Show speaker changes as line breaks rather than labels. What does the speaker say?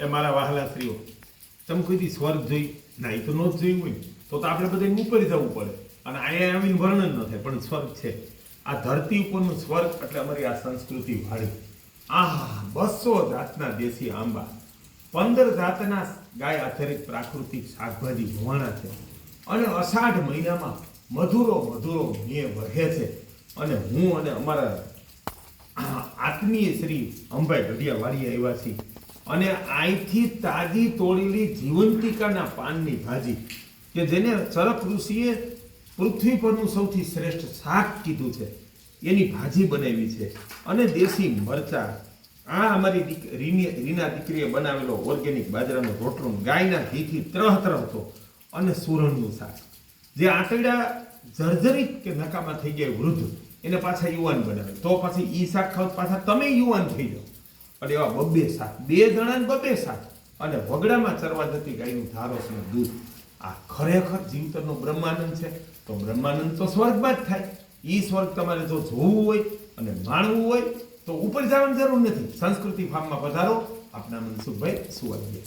એ મારા વાહલા સ્ત્રીઓ તમે કોઈથી સ્વર્ગ જોઈ, ના એ તો ન જ જોયું હોય. તો તો આપણે બધા ઉપર જવું પડે. અને અહીંયા આવીને વર્ણન ન થાય, પણ સ્વર્ગ છે. આ ધરતી ઉપરનું સ્વર્ગ એટલે અમારી આ સંસ્કૃતિ વાળી. આહા, બસો જાતના દેશી આંબા. પંદર જાતના ગાય આધારિત પ્રાકૃતિક શાકભાજી ભવાણા છે. અને અષાઢ મહિનામાં મધુરો મધુરો મેં વહે છે. અને હું અને અમારા આત્મીય શ્રી અંબાઈ ગઢિયા વાળી આવ્યા છીએ. અને અહીંથી તાજી તોડેલી જીવંતિકાના પાનની ભાજી કે જેને ચરક ઋષિએ પૃથ્વી પરનું સૌથી શ્રેષ્ઠ શાક કીધું છે, એની ભાજી બનાવી છે. અને દેશી મરચા, આ અમારી દીકરી રીની- દીકરીએ બનાવેલો ઓર્ગેનિક બાજરાનો રોટલો ગાયના ઘીથી ત્રહ હતો અને સુરણનું શાક. જે આંતરડા જર્જરિત કે નકામા થઈ ગયા વૃદ્ધ, એને પાછા યુવાન બનાવે. તો પછી એ શાક ખાવ પાછા તમે યુવાન થઈ જાઓ. અને એવા બબ્બે શાક બે જણાને બબ્બે શાક અને વગડામાં ચરવા જતી ગાયનું ધારોસ ને દૂધ. આ ખરેખર જીવતરનો બ્રહ્માનંદ છે. તો બ્રહ્માનંદ તો સ્વર્ગમાં જ થાય. એ સ્વર્ગ તમારે જો જોવું હોય અને માણવું હોય, તો ઉપર જવાની જરૂર નથી. સંસ્કૃતિ ફાર્મમાં પધારો. આપના મનસુખભાઈ સુવાડિયા